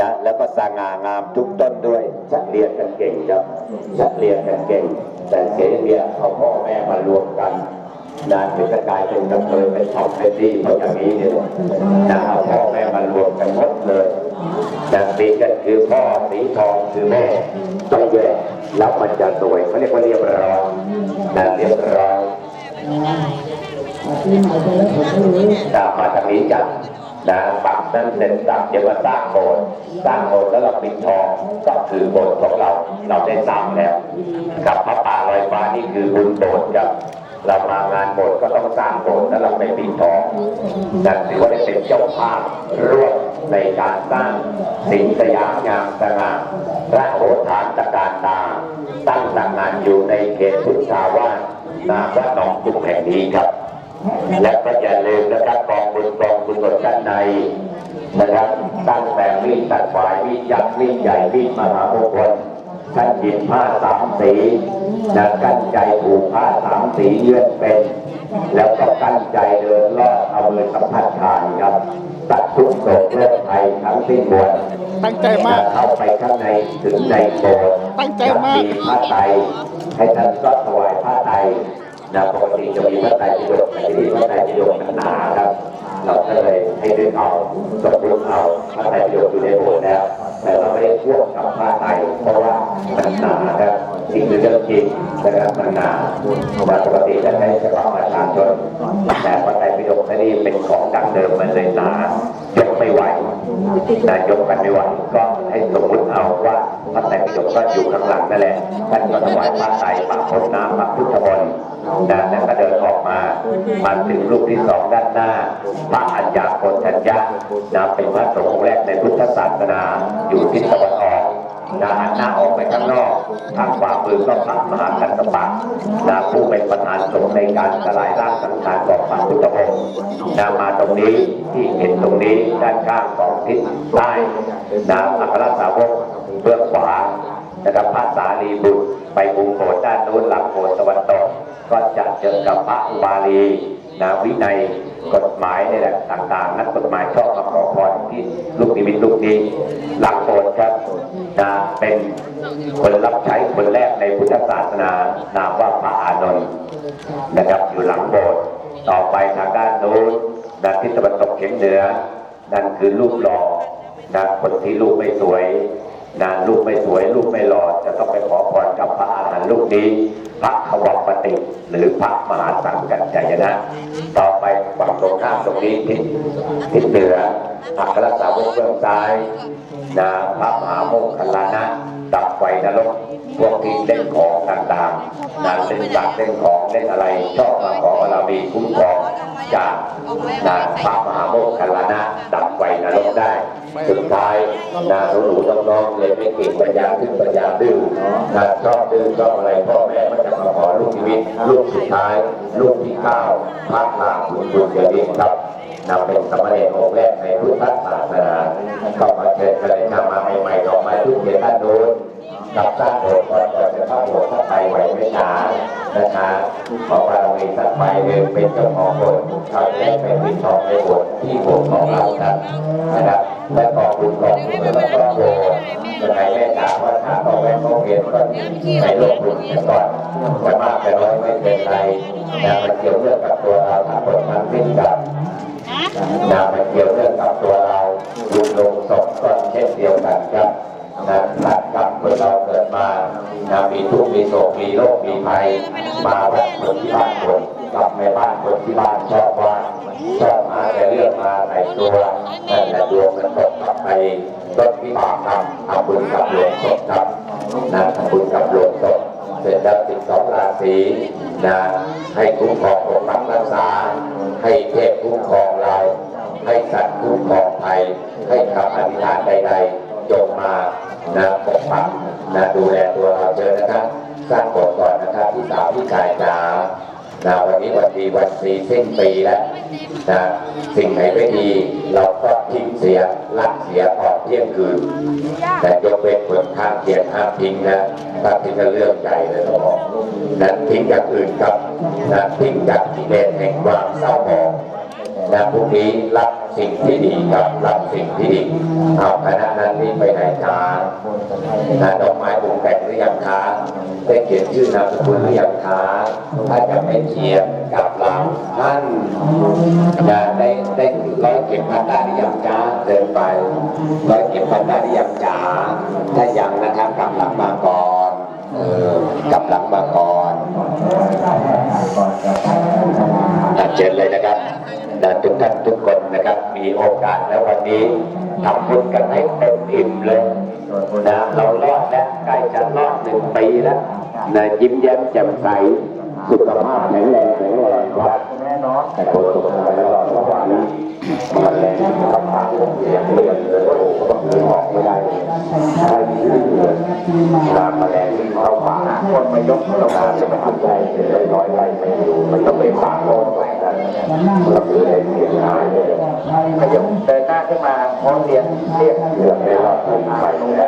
นะแล้วก็สง่างามทุกต้นด้วยชักเรียนกันเก่งครับชักเรียนกันเก่ง แต่เสียอย่างเดียวเอาพ่อแม่มารวมกันนะถึงจะกลายเป็นกำเนิดเป็นทองเป็นดีเพราะอย่างนี้เนี่ยนะเอาพ่อแม่มารวมกันหมดเลยนะสีกันคือพ่อสีทองคือแม่ต้องแยกแล้วมันจะสวยเขาเรียกว่าเรียบร้อยนะเรียบร้อยปีใหม่ไปแล้วผมไม่รู้ตามมาทางนี้กันนะปัก นั้นเสร็จสับเดี๋ยวมาสร้างโบสถ์สร้างโบสถ์แล้วเราปิดทองก็คือโบสถ์ของเราเราได้สร้างแล้วกับพระป่าลอยฟ้านี่คือบุญโบสถ์ครับเรามางานโบสถ์ก็ต้องสร้างโบสถ์แล้วเราไปปิดทองนั่นถือว่าได้เป็นเจ้าภาพร่วมในการสร้างสิ่งสยามงามสง่าพระโอฐานตะการตา ตั้งหลักงานอยู่ในเขตพุทธาวาสนาวัดหนองจุกแห่งนี้ครับ และก็อย่าลืมนะครับกองบุญกองบุญกดด้านในนะครับตั้งแต่มีดตัดฝ่ายมีดยักษ์มีดใหญ่มีดมหามงคลกั้นหยิบผ้าสามสีนะกั้นใจผูกผ้าสามสีเยื่อนเป็น แล้วก็กั้นใจเดินลอดเอามือสัมผัสทานครับตัดทุกโศกเลิกภัยทั้งสิ้นมวลตั้งใจมากเข้าไปข้างในถึงในโบสถ์ตั้งใจมากมีผ้าไตรให้ท่านก็ถวายผ้าไตร นะปกติจะมีผ้าไตรปิฎกแต่ที่นี่ผ้าไตรปิฎกมันหนาครับ เราก็เลยให้ดึงเอาสมรุปเอาผ้าไตรปิฎกอยู่ในโบสถ์แล้ว แต่เราไม่ได้ควบกับผ้าไตรเพราะว่ามันหนาครับจริงหรือเรื่องจริงนะครับมันหนาว่าปกติจะใช้เฉพาะประชาชนแต่ผ้าไตรปิฎกที่นี่เป็นของดั้งเดิมมันเลยหนายกไม่ไหวนายกกันไม่ไหวก็ให้สมมติเอาว่าพระไตรปิฎกก็อยู่ข้างหลังนั่นแหละท่านก็ถวายพระไตรปะพรมน้ำพระพุทธม นต์นะแล้วก็เดินออกมามาถึงรูปที่สองด้านหน้าพระอัญญาโกณทัญญานะเป็นพระสงฆ์องค์แรกในพุทธศาสนาอยู่ทิศตะวันออกนะหันหน้าออกไปข้างนอกทางขวามือก็พระมหากัสสปะนะผู้เป็นประธานสงฆ์ในการสลายร่างสังขารของพระพุทธองค์นะมาตรงนี้ที่เห็นตรงนี้ด้านข้างของทิศใต้นะอัครสาวกเบื้องขวานะครับพระสารีบุตร ไปบุงโบสด้านโน้นหลังโบสถ์ตะวันตกก็จะเจอกับพระอุบาลีนะวินัยกฎหมายในแหละต่างๆ นักกฎหมายชอบมาขอพรที่ลูกนิมิตลูกนี้หลังโบสถ์ครับนะเป็นคนรับใช้คนแรกในพุทธศาสนานามว่าพระอานนท์นะครับอยู่หลังโบสถ์ต่อไปทางด้านโน้นด้านทิศตะวันตกเฉียงเหนือ นั่นคือรูปหล่อนะคนที่รูปไม่สวยนะลูกไม่สวยลูกไม่หล่อจะต้องไป ลูกนี้พระขวัปติหรือพระมหาสังกัจจายนะ ต่อไปฝั่งตรงข้ามตรงนี้ทิศทิศเหนืออัครสาวกเบื้องซ้ายนะพระมหาโมคคัลลานะดับไฟนรกพวกที่เล่นของต่างๆนะเล่นสักเล่นของเล่นอะไรชอบมาขอบารมีคุ้มครอง จากนะพระมหาโมคคัลลานะดับไฟนรกได้ สุดท้ายนาหนูหนูๆน้องๆเรียนไม่เก่งปัญญาขึ้นปัญญาดื้อนะชอบดื้อชอบอะไรพ่อแม่มันจะมาขอลูกชีวิตลูกสุดท้าย ลูกที่เก้าพระนาคุณบุญยริศครับนำเป็นสมณเณรองค์แรกในพุทธศาสนาก็มาเชิญกันเลยนำมาใหม่ๆดอกไม้ทุกเกียรติด้านโน้นกับสร้างโบสถ์ก่อนก่อน ไม่ช้านะคะขอบารมีสักไปหนึ่เป็นเจ้าของบสถ์ชาวแรกเป็นที่สองในบสถ์ที่บสถ์ของเราครับนะครับและกองบุญกองบุญแล้วก็โบจะไหนแม่จ๋าว่าถ้าต่อแม่เขาเรียนก็ไปลงทุนกันก่อนจะมากจะน้อยไม่เป็นไรนะมันเกี่ยวเรื่องกับตัวเราถ้าผลมันสิ้นกับนะมันเกี่ยวเรื่องกับตัวเราลุงลงศพก็เช่นเดียวกันครับนะขัดกับ คนเราเกิดมานะมีทุกข์มีโศกมีโรคมีภัย มาแวะคนที่บ้านคนกลับแม่บ้านคนที่บ้านชอบว่าชอบหาแต่เรื่องมาใส่ตัวนั่แหละดวงมันตกกลับไปต้นวิบากกรรมทำบุญกับหลวงศพครับนะทำบุญกับหลวงศพเสร็จแล้วสิบสองราศีนะให้คุ้มครองปกปักรักษา ให้เทพคุ้มครองเรา ให้สัตว์คุ้มครองภัยให้คำอธิษฐานใดๆจงมา นะปกปักนะดูแลตัวเราเจอนะครับ สร้างบทก่อนนะครับที่สาวที่กายจ๋านะวันนี้วันดีวันดีสิ้นปีแล้วนะสิ่งไหนไม่ดีเราก็ทิ้งเสียลักเสียออเที่ยงคืน แต่ยกเว้นผลข้างเคียงห้ามทิ้งนะถ้าทิ้งก็เรื่องใหญ่เลยต้องบอกนะทิ้งอย่างอื่นครับนะทิ้งจากกิเลสแห่งความเศร้าหมอง นะพรุ่งนี้รับสิ่งที่ดีครับรับสิ่งที่ดีเอาคณะนั้นนี่ไปไหนคะนะดอกไม้ปลูกแต่งหรือยังคะได้เขียนชื่อนามสกุลหรือยังคะถ้าจะไม่เขียนกลับหลังท่านนะได้ได้ร้อยเก็บพันได้หรือยังจ้าเดินไปร้อยเก็บพันได้หรือยังจ๋า ท่านทุกคนนะครับ มีโอกาสแล้ววันนี้ทำบุญกันให้เต็มอิ่มเลยนะเรารอดแล้วใกล้จะรอดหนึ่งปีแล้วนะยิ้มแย้มแจ่มใสสุขภาพแข็งแรงแข็งแรงครับแต่คนสุขภาพแล้วระหว่างนี้มันแรงกับทางเสียงเลือดเลยโอ้โหก็คือออกไม่ได้ใช่มีเลือดน้ำมาแรงที่เข้าปากคนมายกเรามาจะมาทำใจเลยน้อยไปไม่อยู่มันต้องไปปากโลนไปกัน มานั่งรับเรื่องเยงหายยัเดินหน้าขึ้นมาพร้อมเรียนเรียกเรื่องในรอบไปลงแล้